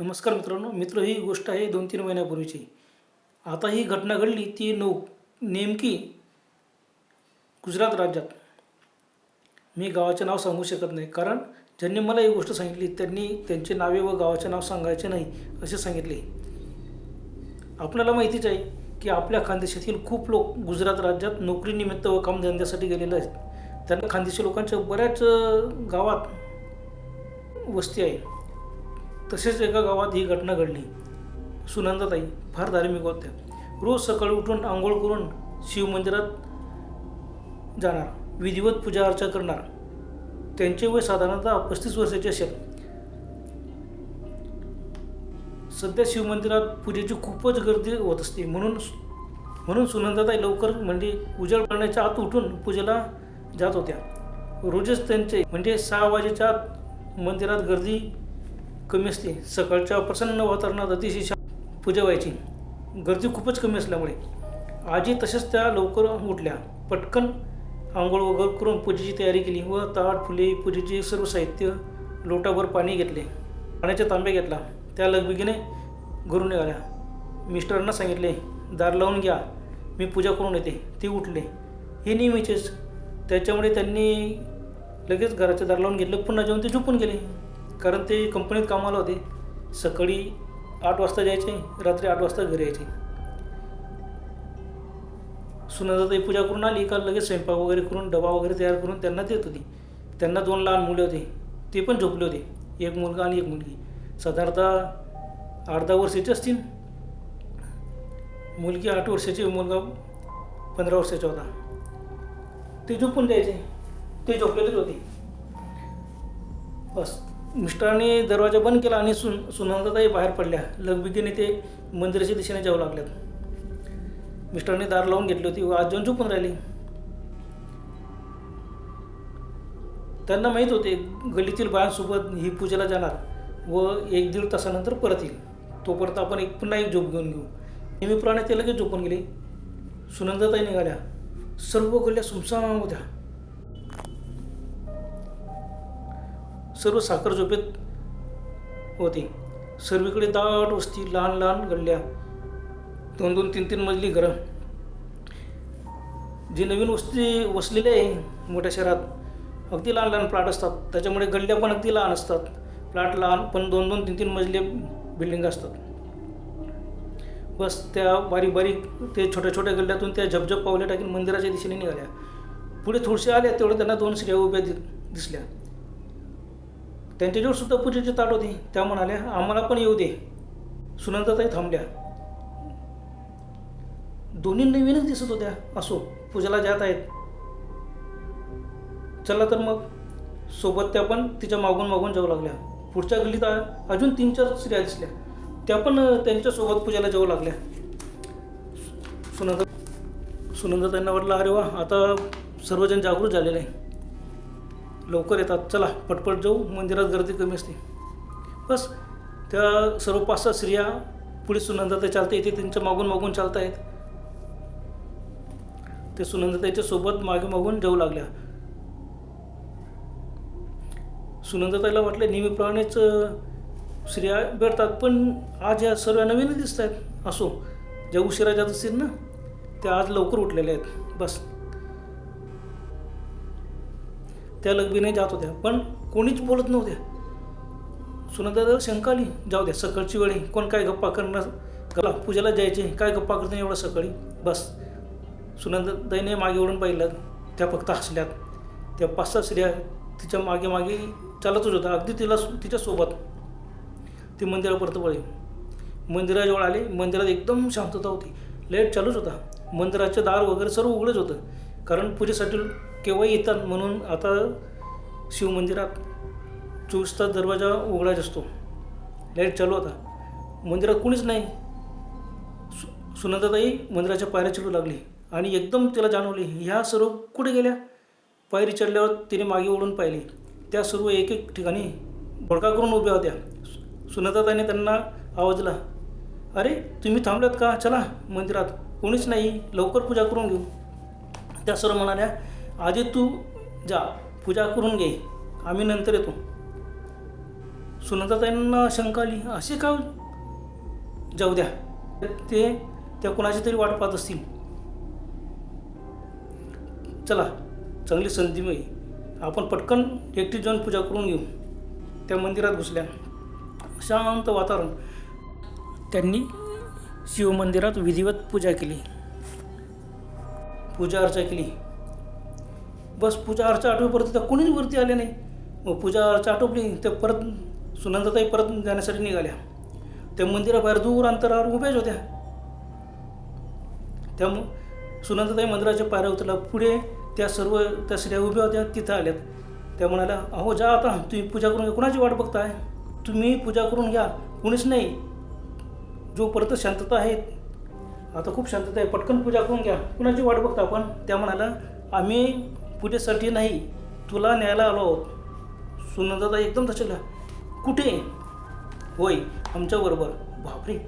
नमस्कार मित्रांनो मित्र ही गोष्ट आहे दोन तीन महिन्यापूर्वीची. आता ही घटना घडली ती नऊ नेमकी गुजरात राज्यात. मी गावाचे नाव सांगू शकत नाही कारण ज्यांनी मला ही गोष्ट सांगितली त्यांनी त्यांचे नावे व गावाचे नाव सांगायचे नाही असे सांगितले. आपल्याला माहितीच आहे की आपल्या खानदेशातील खूप लोक गुजरात राज्यात नोकरीनिमित्त व कामधंद्यासाठी गेलेले आहेत. त्यांना खानदेशी लोकांच्या बऱ्याच गावात वस्ती आहे. तसेच एका गावात ही घटना घडली. सुनंदाताई फार धार्मिक होत्या. रोज सकाळी उठून आंघोळ करून शिवमंदिरात जाणार विधिवत पूजा अर्चा करणार. त्यांचे वय साधारणतः पस्तीस वर्षाचे असेल. सध्या शिवमंदिरात पूजेची खूपच गर्दी होत असते. म्हणून म्हणून सुनंदाताई लवकर म्हणजे उजळ करण्याच्या आत उठून पूजेला जात होत्या. रोजच त्यांचे म्हणजे सहा वाजेच्या आत मंदिरात गर्दी कमी असते. सकाळच्या प्रसन्न वातावरणात अतिशय शा पूजा व्हायची. गर्दी खूपच कमी असल्यामुळे. आजी तसेच त्या लवकर उठल्या. पटकन आंघोळ वगैरे करून पूजेची तयारी केली व ताट फुले पूजेचे सर्व साहित्य लोटाभर पाणी घेतले. पाण्याच्या तांब्या घेतला. त्या लगबगीने घरून निघाल्या. मिस्टरांना सांगितले दार लावून घ्या. मी पूजा करून येते. ते उठले. हे नेहमीचेच. त्याच्यामुळे त्यांनी लगेच घराचे दार लावून घेतलं. पुन्हा जेवण ते झोपून गेले. कारण ते कंपनीत कामाला होते. सकाळी आठ वाजता जायचे रात्री आठ वाजता घरी यायचे. सुनंदाताई पूजा करून आली का लगेच स्वयंपाक वगैरे करून डबा वगैरे तयार करून त्यांना देत होती. त्यांना दोन लहान मुले होते ते पण झोपले होते. एक मुलगा आणि एक मुलगी. साधारणतः आठ दहा वर्षाचे असतील. मुलगी आठ वर्षाची मुलगा पंधरा वर्षाचा होता. ते झोपून द्यायचे ते झोपलेलेच होते. बस. मिस्टरांनी दरवाजा बंद केला आणि सुन सुनंदाताई बाहेर पडल्या. लगबिगीने ते मंदिराच्या दिशेने जाऊ लागल्यात. मिस्टरांनी दार लावून घेतली होती. व आज झोपून राहिली. त्यांना माहीत होते गल्लीतील बायांसोबत ही पूजेला जाणार व एक दीड तासानंतर परत येईल. तोपर्यंत आपण एक पुन्हा एक झोप घेऊन घेऊ. नेहमीप्रमाणे ते लगेच झोपून गेले. सुनंदाताई निघाल्या. सर्व गल्ल्या सुमसाम होत्या. सर्व साखर झोपेत होती. सर्वीकडे दाट वस्ती लहान लहान गल्ल्या दोन दोन तीन तीन मजली घरं. जी नवीन वस्ती वसलेली आहे मोठ्या शहरात अगदी लहान लहान प्लॉट असतात. त्याच्यामुळे गल्ल्या पण अगदी लहान असतात. प्लॉट लहान पण दोन दोन तीन तीन मजली बिल्डिंग असतात. बस त्या बारीक बारीक ते छोट्या छोट्या गल्ल्यातून त्या झपझप पावले टाकीन मंदिराच्या दिशेने निघाल्या. पुढे थोडशे आल्या तेवढं त्यांना दोन स्त्रिया उभ्या दि दिसल्या. त्यांच्याजवळ सुद्धा पूजेची ताट होती. त्या म्हणाल्या आम्हाला पण येऊ दे. सुनंदाताई थांबल्या. दोन्ही नवीनच दिसत होत्या. असो पूजेला जात आहेत. चला तर मग. सोबत त्या पण तिच्या मागून मागून जाऊ लागल्या. पुढच्या गल्लीत अजून तीन चार स्त्रिया दिसल्या. त्या पण त्यांच्यासोबत पूजेला जाऊ लागल्या. सुनंदा सुनंदाताईंना वाटलं अरे वा आता सर्वजण जागृत झालेले आहे. लवकर येतात. चला पटपट जाऊ. मंदिरात गर्दी कमी असते. बस. त्या सर्व पाच सहा स्त्रिया पुढे सुनंदाताई चालते येते त्यांच्या मागून मागून चालत आहेत ते सुनंदाताईच्या सोबत मागे मागून जाऊ लागल्या. सुनंदाताईला वाटले नेहमीप्रमाणेच स्त्रिया भेटतात. पण आज या सर्व नवीनच दिसत आहेत असो ज्या उशिरा जात असतील ना त्या आज लवकर उठलेल्या आहेत. बस. त्या लग्बीने जात होत्या पण कोणीच बोलत नव्हत्या. सुनंदादा शंका आली जाऊ द्या सकाळची वेळी कोण काय गप्पा करणार? गला पूजेला जायचे काय गप्पा करते एवढं सकाळी? बस. सुनंदाताईने मागे ओढून पाहिलं त्या फक्त हसल्यात. त्या पाच सहा स्त्रिया तिच्यामागे मागे चालतच होता अगदी तिला तिच्यासोबत ती मंदिरापर्यंत वळली. मंदिराजवळ आले मंदिरात एकदम शांतता होती. लाइट चालूच होता. मंदिराचे दार वगैरे सर्व उघडंच होतं. कारण पूजेसाठी केव्हाही येतात म्हणून आता शिवमंदिरात चोवीस तास दरवाजा उघडायचा असतो. लाइट चालू होता. मंदिरात कुणीच नाही. सु सुनंदाताई मंदिराच्या पायऱ्या चढू लागली आणि एकदम तिला जाणवली ह्या सर्व कुठे गेल्या? पायरी चढल्यावर तिने मागे ओढून पाहिली. त्या सर्व एक एक ठिकाणी भडका करून उभ्या होत्या. सुनंदाताईने त्यांना आवाज दिला अरे तुम्ही थांबल्यात का? चला मंदिरात. कोणीच नाही. लवकर पूजा करून घेऊ. त्या सर्व म्हणाल्या आधी तू जा पूजा करून घे. आम्ही नंतर येतो. सुनंदाताईंना शंका आली. असे का? जाऊ द्या. ते त्या कोणाची तरी वाट पाहत असतील. चला चांगली संधी मिळेल. आपण पटकन एकटी जाऊन पूजा करून घेऊ. त्या मंदिरात घुसल्या. शांत वातावरण. त्यांनी शिवमंदिरात विधिवत पूजा केली. पूजा अर्चा केली. बस पूजा अर्चा आठवेपर्यंत तर कोणीच वरती आले नाही. मग पूजा अर्चा आटोपली तर परत सुनंदाताई परत जाण्यासाठी निघाल्या. त्या मंदिराबाहेर दूर अंतरावर उभ्याच होत्या. त्यामुळं सुनंदाताई मंदिराच्या पायऱ्या उतरला पुढे त्या सर्व त्या स्त्रिया उभ्या होत्या तिथं आल्यात. त्या म्हणाल्या अहो जा आता. तुम्ही पूजा करून घ्या. कुणाची वाट बघताय? तुम्ही पूजा करून घ्या. कुणीच नाही. जो परत शांतता आहे आता खूप शांतता आहे. पटकन पूजा करून घ्या. कुणाची वाट बघता आपण? त्या म्हणाला आम्ही पूजेसाठी नाही तुला न्यायला आलो आहोत. सुनंदादा एकदम दचकला. कुठे? होय आमच्याबरोबर बापरे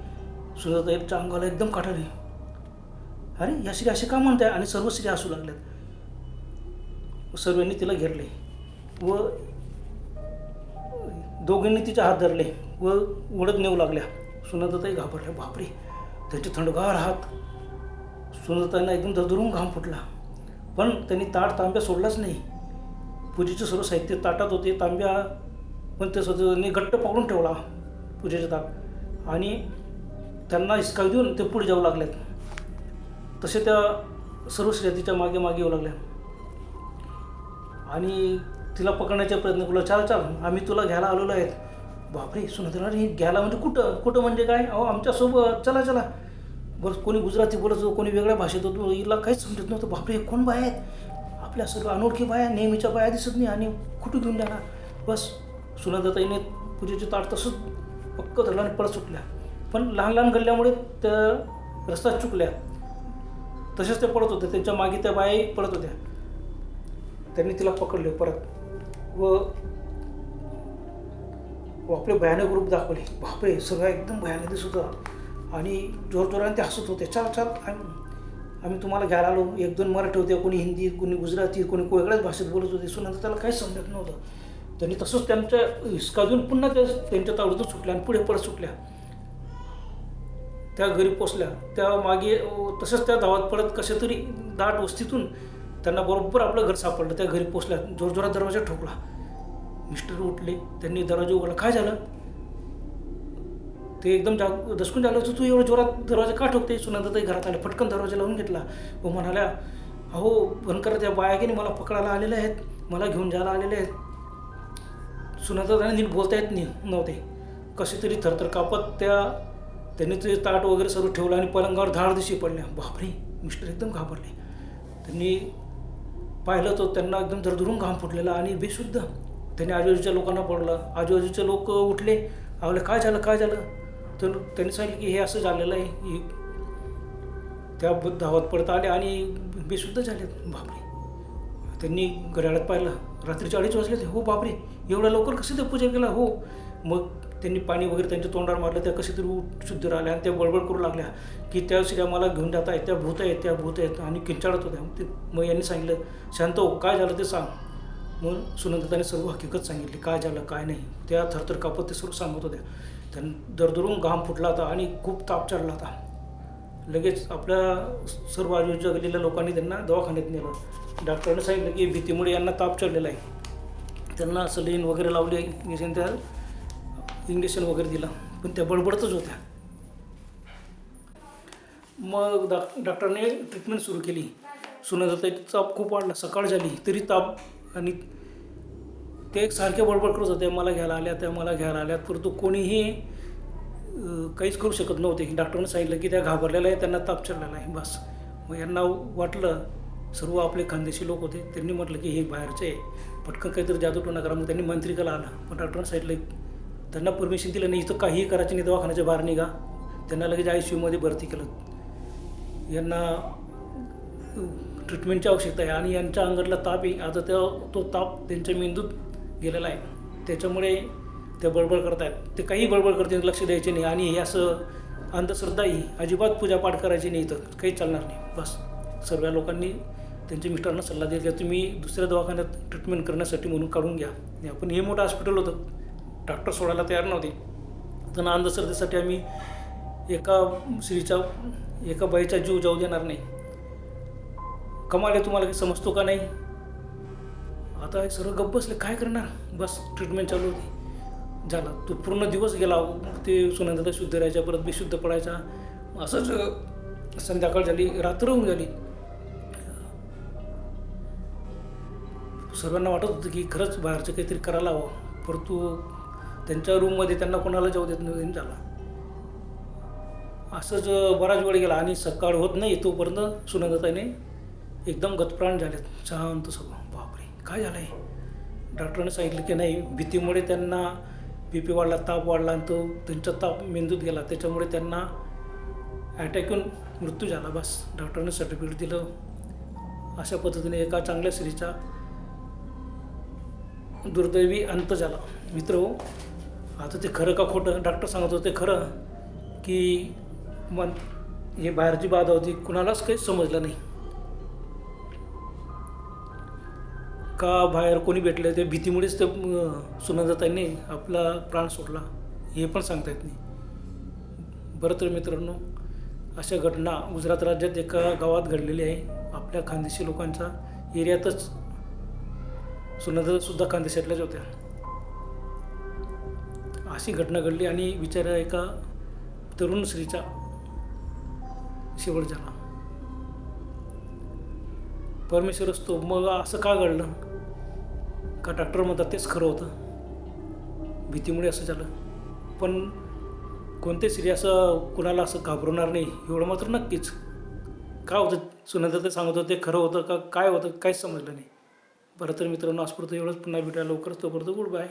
सुनंदाताईच्या अंगाला एकदम काठाली अरे या स्त्री असे का म्हणताय? आणि सर्व स्त्री असू लागल्यात. सर्वांनी तिला घेरले व दोघींनी तिचे हात धरले व ओढत नेऊ लागल्या. सुनंदाताई घाबरल्या. बापरे त्यांचे थंडगार हात. सुनंदाताईंना एकदम धरून घाम फुटला. पण त्यांनी ताट तांब्या सोडलाच नाही. पूजेचे सर्व साहित्य ताटात होते तांब्या पण ते त्यांनी घट्ट पकडून ठेवला पूजेचा ताट. आणि त्यांना हिसकावी देऊन ते पुढे जाऊ लागल्यात तसे त्या सर्व श्रेतीच्या मागे मागे येऊ लागल्या. आणि तिला पकडण्याचा प्रयत्न केला चाल चाल आम्ही तुला घ्यायला आलेलो आहेत. बापरे सुनंदरा हे घ्यायला म्हणजे कुठं? कुठं म्हणजे काय? अहो आमच्यासोबत चला चला. बरं कोणी गुजराती बोलत होतं कोणी वेगळ्या भाषेत होतो हिला काहीच समजत नव्हतं. बापरे हे कोण बाया आहेत? आपल्या सर्व अनोळखी बाया नेहमीच्या बाया दिसत नाही आणि कुठे घेऊन जाणार? बस सुनादाताईने पूजेचे ताट तसंच पक्क धरलं आणि पळत सुटल्या. पण लहान लहान गल्ल्यामुळे त्या रस्ता चुकल्या. तसेच ते पडत होते त्यांच्या मागे त्या बायाही पडत होत्या. त्यांनी तिला पकडले परत. व व आपले भयानक रूप दाखवले. बापरे सगळं एकदम भयानक दिसत होता. आणि जोरजोराने ते हसत होते चल चल आम्ही आम्ही तुम्हाला घ्यायला आलो. एक दोन मराठी होते कोणी हिंदी कोणी गुजराती कोणी वेगळ्याच भाषेत बोलत होते. सो नंतर त्याला काहीच समजत नव्हतं. त्यांनी तसंच त्यांच्या हिसकाजून पुन्हा त्या त्यांच्या तावडीतून सुटल्या आणि पुढे परत सुटल्या. त्या घरी पोचल्या. त्या मागे तसंच त्या धावात पडत कशा तरी दाट वस्तीतून त्यांना बरोबर आपलं घर सापडलं. त्या घरी पोचल्या. जोरजोरात दरवाजा ठोकला. मिस्टर उठले. त्यांनी दरवाजा उघडला. काय झालं? ते एकदम जाग दसकून झालं तू एवढं जोरात दरवाजा का ठोकते? सुनंदाताई घरात आले पटकन दरवाजा लावून घेतला. व म्हणाल्या अहो भनकर त्या बायाकीने मला पकडायला आलेल्या आहेत मला घेऊन जायला आलेले आहेत. सुनंदाताईने नीट बोलता येत नाही नव्हते. कसे तरी थरथर कापत त्या त्यांनी ते ताट वगैरे सर्व ठेवलं आणि पलंगावर धाड दिशी पडल्या. बापरे मिस्टर एकदम घाबरले. त्यांनी पाहिलं तर त्यांना एकदम धरधरून घाम फुटलेला आणि बेशुद्ध. त्यांनी आजूबाजूच्या लोकांना पडलं आजूबाजूचे लोक उठले. आवले काय झालं काय झालं? तर त्यांनी सांगितलं की हे असं झालेलं आहे हे त्या ब- धावत पडत आले आणि बेशुद्ध झाले बापरे. त्यांनी घड्याळात पाहिलं. रात्रीचे अडीच वाजले ते हो बापरे. एवढ्या लवकर कसं ते पूजा केला? हो. मग त्यांनी पाणी वगैरे त्यांच्या तोंडावर मारलं. त्या कसे तरी शुद्ध राहिल्या आणि त्या बळबळ करू लागल्या की त्या स्त्रिया मला घेऊन जात आहेत त्या भूत आहेत त्या भूत आहेत आणि किंचाळत होत्या. ते मग यांनी सांगितलं शांत हो काय झालं ते सांग. मग सुनंदाताने सर्व हकीकत सांगितली. काय झालं काय नाही. त्या थरथर कापत ते सर्व सांगत होत्या. त्यांना दरदरून घाम फुटला होता आणि खूप ताप चढला होता. लगेच आपल्या सर्व आजूबाजूच्या गेलेल्या लोकांनी त्यांना दवाखान्यात नेलं. डॉक्टरांनी सांगितलं की भीतीमुळे यांना ताप चढलेला आहे. त्यांना सलीन वगैरे लावले इंजेक्शन त्या इंजेक्शन वगैरे दिलं पण त्या बडबडतच होत्या. मग डॉक डॉक्टरने ट्रीटमेंट सुरू केली. सुनंदाताईचा ताप खूप वाढला. सकाळ झाली तरी ताप आणि ते एक सारखे बडबड करत होते मला घ्यायला आल्या त्या मला घ्यायला आल्या परंतु कोणीही काहीच करू शकत नव्हते. डॉक्टरने सांगितलं की त्या घाबरलेल्या आहे त्यांना ताप चढलेला आहे बस. मग यांना वाटलं सर्व आपले खानदेशी लोक होते त्यांनी म्हटलं की हे बाहेरचे आहे. पटकन काहीतरी जादूटोना करा. मग त्यांनी मंत्रिकाला आलं. पण डॉक्टरने सांगितलं त्यांना परमिशन दिलं नाही इथं काहीही करायचं नाही दवाखान्याच्या बाहेर निघा. त्यांना लगेच आय सी यूमध्ये भरती केलं. यांना ट्रीटमेंटची आवश्यकता आहे. आणि यांच्या अंगातला ताप आहे. आता त्या तो ताप त्यांच्या मेंदूत गेलेला आहे. त्याच्यामुळे ते बडबड करत आहेत ते काही बडबड करते लक्ष द्यायचे नाही आणि हे असं अंधश्रद्धा ही अजिबात पूजापाठ करायची नाही इथं. काही चालणार नाही. बस. सर्व लोकांनी त्यांच्या मिस्टरांना सल्ला दिला. की तुम्ही दुसऱ्या दवाखान्यात ट्रीटमेंट करण्यासाठी म्हणून काढून घ्या. आपण हे मोठं हॉस्पिटल होतं. डॉक्टर सोडायला तयार नव्हते. त्यांना अंधश्रद्धेसाठी आम्ही एका स्त्रीचा एका बाईचा जीव जाऊ देणार नाही. कमाल आहे तुम्हाला काही समजतो का नाही? आता हे सर्व गप्प बसले काय करणार? बस ट्रीटमेंट चालू होती. झाला. तो पूर्ण दिवस गेला. ते सुनंदाला शुद्ध राहायच्या परत बेशुद्ध पडायचा. असंच संध्याकाळ झाली रात्र होऊन झाली सर्वांना वाटत होतं की खरंच बाहेरचं काहीतरी करायला हवं. परंतु त्यांच्या रूममध्ये त्यांना कोणाला जाऊ देत नाही झाला. असंच बराच वेळ गेला आणि सकाळ होत नाही तोपर्यंत सुनंदताने एकदम गतप्राण झालेत. शांत सगळं. काय झालं आहे डॉक्टरांनी सांगितलं की नाही भीतीमुळे त्यांना बी पी वाढला ताप वाढला आणि तो त्यांचा ताप मेंदूत गेला. त्याच्यामुळे त्यांना अटॅक येऊन मृत्यू झाला बस. डॉक्टरांनी सर्टिफिकेट दिलं. अशा पद्धतीने एका चांगल्या स्त्रीचा दुर्दैवी अंत झाला. मित्र हो आता ते खरं का खोटं? डॉक्टर सांगत होते खरं की मन हे बाहेरची बाधा होती. कुणालाच काही समजलं नाही. का बाहेर कोणी भेटलं ते भीतीमुळेच ते सुनंदाताईंनी आपला प्राण सोडला हे पण सांगता येत नाही. बरं तर मित्रांनो अशा घटना गुजरात राज्यात एका गावात घडलेली आहे. आपल्या खानदेशी लोकांच्या एरियातच सुनंदा सुद्धा खानदेशातल्याच होत्या. अशी घटना घडली आणि विचारा एका तरुण स्त्रीचा शेवट झाला. परमेश्वर असतो मग असं का घडलं? का डॉक्टर म्हणतात तेच खरं होतं? भीतीमुळे असं झालं. पण कोणते स्त्री असं कुणाला असं घाबरवणार नाही एवढं मात्र नक्कीच. काय होतं? सुनंदा ते सांगत होते खरं होतं का काय होतं काहीच समजलं नाही. बरं तर मित्रांनो आजपर्यंत एवढंच. पुन्हा भेटायला लवकरच तोपर्यंत गुड बाय